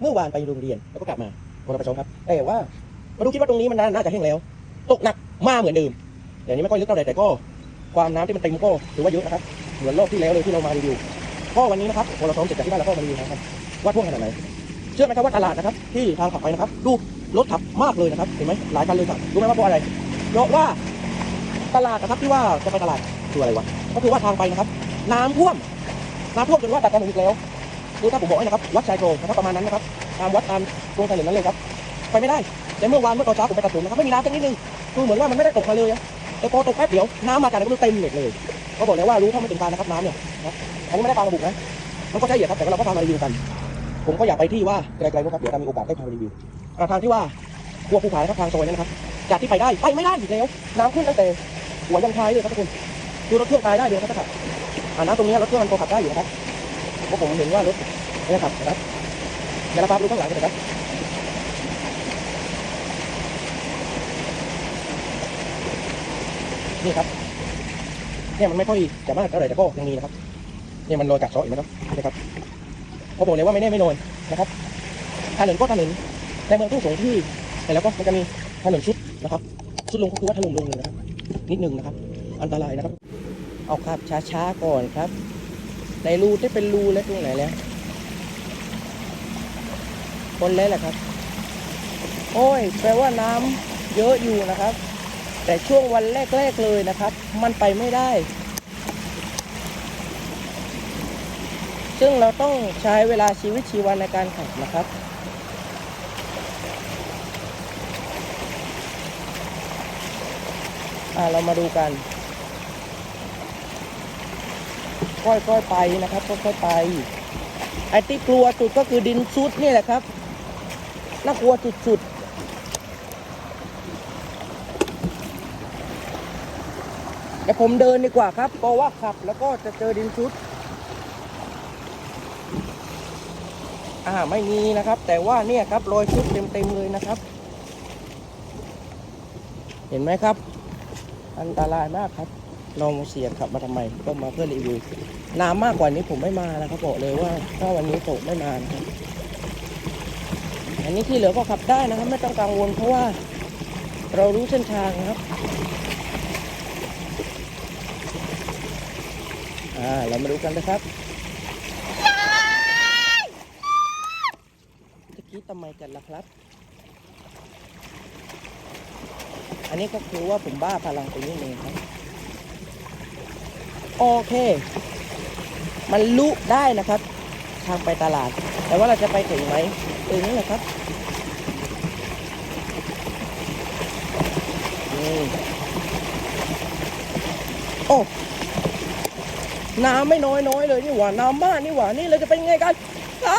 เมื่อวานไปโรงเรียนแล้วก็กลับมาวันละประชมครับ แต่ว่ามาดูคิดว่าตรงนี้มันน่าจะแห้งแล้ว ตกหนักมากเหมือนเดิมแต่อันนี้ไม่ค่อยลึกเท่าไหร่แต่ก็ความน้ำที่มันเต็มก็ถือว่าเยอะนะครับเหมือนรอบที่แล้วเลยที่เรามารีวิวก็วันนี้นะครับพอเราซ้อมเสร็จจากที่บ้านเราก็มารีวิวนะครับว่าท่วมขนาดไหนเชื่อไหมครับว่าตลาดนะครับ ที่ทางขับไปนะครับดูรถขับมากเลยนะครับเห็นไหมหลายคันเลยครับรู้ไหมว่าเพราะอะไรเพราะว่าตลาดนะครับที่ว่าจะไปตลาดคืออะไรวะก็คือว่าทางไปนะครับ น้ำท่วมน้ำท่วมจนว่าตัดถนนอีกแล้ว ดูถ้าผมบอกให้นะครับวัดชายโครงนะครับประมาณนั้นนะครับตามวัดตามตรงถนนนั้นเลยครับไปไม่ได้แต่เมื่อวานเมื่อตอนเช้าผมไปตัดผมนะครับไม่มีน้ำสักนิดนึงคือเหมือนว่ามันไม่ได้ตกมาเลยอะแต่พอตกแป๊บเดียวน้ำมาจากไหนก็ไม่รู้เต็มเหล็กเลยก็บอกแล้วว่ารู้เท่าไม่ถึงการนะครับน้ำเนี่ยนะอันนี้ไม่ได้ปลาระบุนะมันก็ใช่เหรอครับแต่เราก็พามารีวิวกัน ผมก็อยากไปที่ว่าไกลๆนะครับเดี๋ยวถ้ามีโอกาสได้พาไปรีวิวทางที่ว่าบัวภูผานะครับทางซอยนั้นะครับจากที่ไปได้ไปไม่ได้อีกแล้วน้ำขึ้นตั้งแต่หัวยันท้ายเลยครับทุกคนดูรถเครื่องตายได้เลยนครับอ่าน้ำตรงนี้รถเครื่องมันพอขับได้อยู่นะครับ เพราะผมเห็นว่ารถเนี่ยขับนะครับเดี๋ยวเราพาไปดูข้างหลังกันนะครับนี่ครับเนี่ยมันไม่ค่อยจะมากเท่าไหร่แต่ก็ยังมีนะครับเนี่ยมันรอยกัดเซาะเห็นไหมครับนะครับเขาบอกเลยว่าไม่แน่ไม่นอนนะครับถนนก็ถนนในเมืองทุ่งสงที่แต่แล้วก็มันจะมีถนนชุดนะครับชุดลงก็คือว่าถล่มลงเลยนะครับนิดนึงนะครับ อันตรายนะครับ เอาครับช้าๆก่อนครับ ในรูที่เป็นรูแล้วตรงไหนแล้วคนแล้วแหละครับ โอ้ย แปลว่าน้ำเยอะอยู่นะครับ แต่ช่วงวันแรก ๆ เลยนะครับ มันไปไม่ได้ ซึ่งเราต้องใช้เวลาชีวิตชีวันในการขับนะครับอ่าเรามาดูกัน ค่อยๆไปนะครับค่อยๆไป ไอ้ที่กลัวสุดก็คือดินซุดนี่แหละครับน่ากลัวสุดๆเดี๋ยวผมเดินดีกว่าครับ เพราะว่าขับแล้วก็จะเจอดินซุดอ่าไม่มีนะครับ แต่ว่าเนี่ยครับรอยชุดเต็มๆเลยนะครับ เห็นไหมครับ อันตรายมากครับ ลองเสียงขับมาทำไมก็มาเพื่อรีวิวน้ำมากกว่านี้ผมไม่มานะครับบอกเลยว่าถ้าวันนี้ตกไม่มานะครับอันนี้ที่เหลือก็ขับได้นะครับ ไม่ต้องกังวลเพราะว่าเรารู้เส้นทางนะครับอ่าเรามาดูกันนะครับจะคิดทำไมกันล่ะครับ อันนี้ก็คือว่าผมบ้าพลังตรงนี้เองครับ โอเค มันลุได้นะครับ ทางไปตลาด แต่ว่าเราจะไปถึงไหมถึงนี่แหละครับนี่โอ้น้ำไม่น้อยน้อยๆเลยนี่หว่าน้ำมากนี่หว่านี่เราจะเป็นไงกันอ้า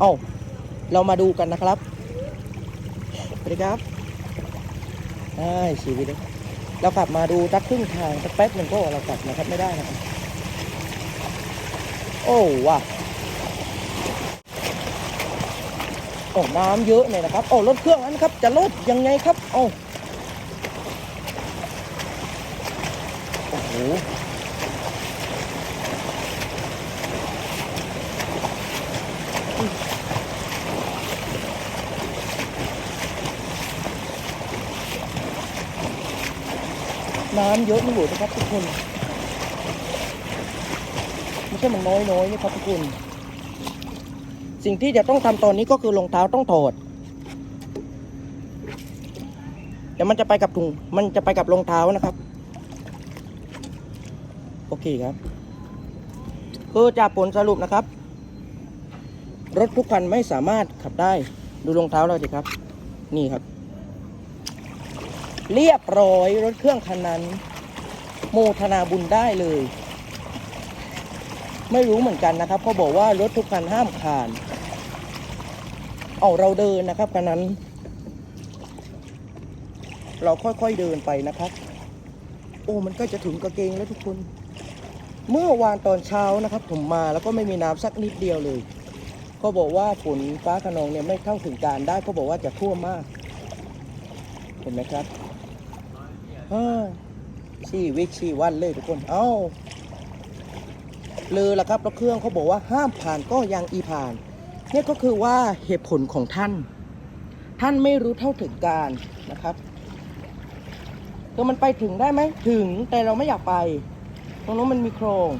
เอ้าเรามาดูกันนะครับสวัสดีครับได้ชีวิตเลยเรากลับมาดูสั ใช่ชีวิตเรากครึ่งทางสักแป๊บหนึ่งก็เรากลับนะครับไม่ได้นะครับโอ้ว่ะโอ้น้ำเยอะเลยนะครับ โอ้รถเครื่องนั้นครับ จะลดยังไงครับ โอ้โอ้โห น้ำเยอะอยู่นะครับทุกคนไม่ใช่มันน้อยน้อยๆนะครับทุกคน สิ่งที่จะต้องทำตอนนี้ก็คือรองเท้าต้องถอดเดี๋ยวมันจะไปกับถุงมันจะไปกับรองเท้านะครับ โอเคครับคือจากผลสรุปนะครับ รถทุกคันไม่สามารถขับได้ดูรองเท้าเราสิครับ นี่ครับ เรียบร้อยรถเครื่องคันนั้น โมทนาบุญได้เลย ไม่รู้เหมือนกันนะครับเขาบอกว่ารถทุกคันห้ามขาน เอาเราเดินนะครับคันนั้น เราค่อยๆเดินไปนะครับ โอ้มันก็จะถึงกระเกงแล้วทุกคน เมื่อวานตอนเช้านะครับ ผมมาแล้วก็ไม่มีน้ำสักนิดเดียวเลยเขาบอกว่าฝนฟ้าขนองเนี่ยไม่เข้าถึงการได้เขาบอกว่าจะท่วมมากเห็นไหมครับ ชีวิตชีวันเลยทุกคน เอ้าเลยละครับแล้วเครื่องเขาบอกว่าห้ามผ่านก็ยังอีผ่านนี่ก็คือว่าเหตุผลของท่าน ท่านไม่รู้เท่าถึงการนะครับคือมันไปถึงได้ไหมถึงแต่เราไม่อยากไป ตรงนู้นมันมีโครง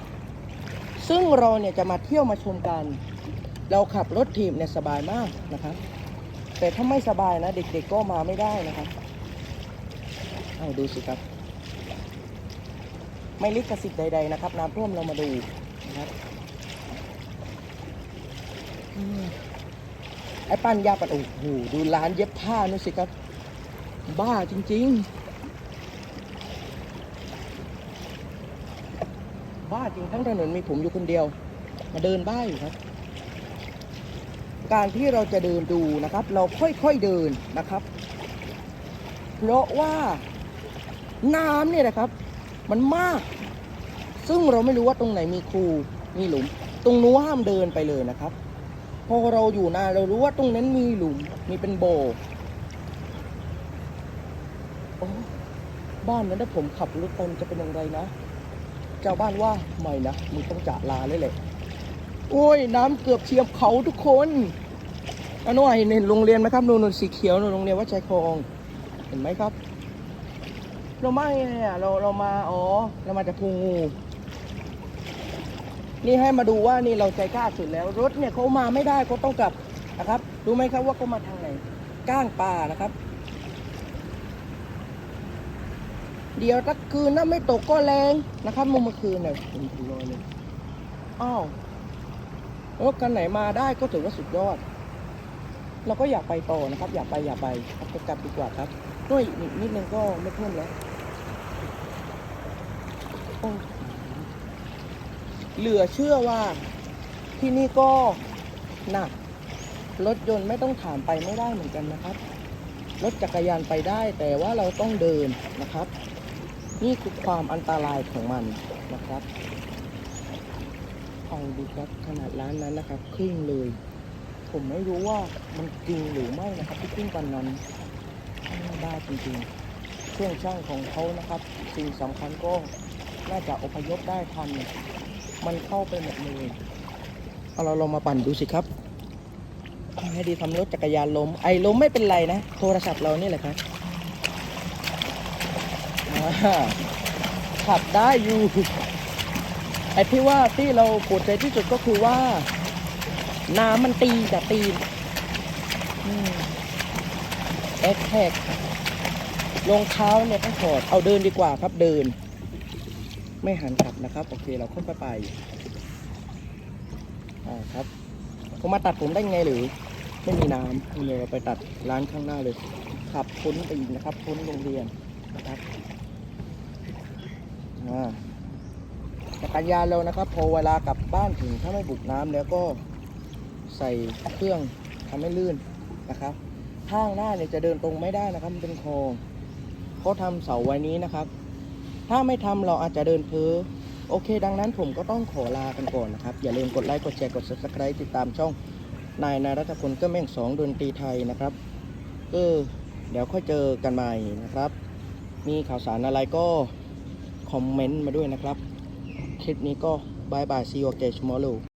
ซึ่งเราเนี่ยจะมาเที่ยวมาชมกัน เราขับรถทีมเนี่ยสบายมากนะครับแต่ถ้าไม่สบายนะ เด็กๆก็มาไม่ได้นะครับ เอาดูสิครับ ไม่ลิขสิทธิ์ใด ๆ นะครับ น้ำท่วมเรามาดูนะครับไอ้ปั้นยาปัดโอ้โหดูร้านเย็บผ้านู่นสิครับ บ้าจริง ๆ บ้าจริงทั้งถนนมีผมอยู่คนเดียว มาเดินบ้าอยู่ครับ การที่เราจะเดินดูนะครับ เราค่อยๆเดินนะครับ เพราะว่า น้ำเนี่ยนะครับ มันมาก ซึ่งเราไม่รู้ว่าตรงไหนมีคูมีหลุม ตรงนู้นห้ามเดินไปเลยนะครับ พอเราอยู่นาเรารู้ว่าตรงนั้นมีหลุมมีเป็นโบโอ้บ้านนั้นถ้าผมขับรถไปมันจะเป็นอย่างไรนะเจ้าบ้านว่าไม่นะมึงต้องจาลาเลยแหละโอ้ยน้ำเกือบเทียมเขาทุกคนอันนู้นเห็นเห็นโรงเรียนไหมครับนู่นสีเขียวนูนโรงเรียนวัดชัยคลองเห็นไหมครับ เรามาไงเนี่ยเราเรามาอ๋อเรามาจากภูงู นี่ให้มาดูว่านี่เราใจกล้าสุดแล้ว รถเนี่ยเขามาไม่ได้เขาต้องกลับนะครับรู้ไหมครับว่าเขามาทางไหนก้างป่านะครับ เดี๋ยวถ้าคืนน่าไม่ตกก็แรงนะครับเมื่อคืนเนี่ยผมถึงรอยเลยอ้าวรถคันไหนมาได้ก็ถือว่าสุดยอด เราก็อยากไปต่อนะครับ อยากไปอยากไปกลับดีกว่าครับ ด้วยอีกนิดนึงก็ไม่เพิ่มแล้วเหลือเชื่อว่าที่นี่ก็หนัก รถยนต์ไม่ต้องถามไปไม่ได้เหมือนกันนะครับ รถจักรยานไปได้แต่ว่าเราต้องเดินนะครับ นี่คือความอันตรายของมันนะครับเอาดูครับขนาดร้านนั้นนะครับครึ่งเลย ผมไม่รู้ว่ามันจริงหรือไม่นะครับที่ครึ่งวันนั้น บ้จริงๆ เครื่องช่างของเขานะครับ สิ่งสำคัญก็น่าจะอพยพได้ทัน มันเข้าไปหมดเลยเอาเราลองมาปั่นดูสิครับให้ดีทำรถจักรยานล้ม ไอ้ล้มไม่เป็นไรนะ โทรศัพท์เรานี่แหละครับขับได้อยู่ ไอ้ที่ว่าที่เราปวดใจที่สุดก็คือว่า น้ำมันตีกับตีน แอคแทกรองเท้าเนี่ยต้องถอดเอาเดินดีกว่าครับเดิน ไม่หันกลับนะครับ โอเคเราค่อยไปอ่าครับเขามาตัดผมได้ไงหรือ ไม่มีน้ำเลยเราไปตัดร้านข้างหน้าเลยขับพ้นไปอีกนะครับพ้นโรงเรียนนะครับอ่าจักรยานเรานะครับ พอเวลากลับบ้านถึงถ้าไม่บุกน้ำแล้วก็ใส่เครื่องทำให้ลื่นนะครับ ข้างหน้าเนี่ยจะเดินตรงไม่ได้นะครับ มันเป็นโคลองเขาทำเสาไว้นี้นะครับ ถ้าไม่ทำเราอาจจะเดินเพ้อโอเค ดังนั้นผมก็ต้องขอลากันก่อนนะครับ อย่าลืมกดไลค์กดแชร์กด subscribe ติดตามช่องนายนารัตพลก็แม่งสองดนตรีไทยนะครับเออเดี๋ยวค่อยเจอกันใหม่นะครับ มีข่าวสารอะไรก็คอมเมนต์มาด้วยนะครับ คลิปนี้ก็บายบาย see you again tomorrow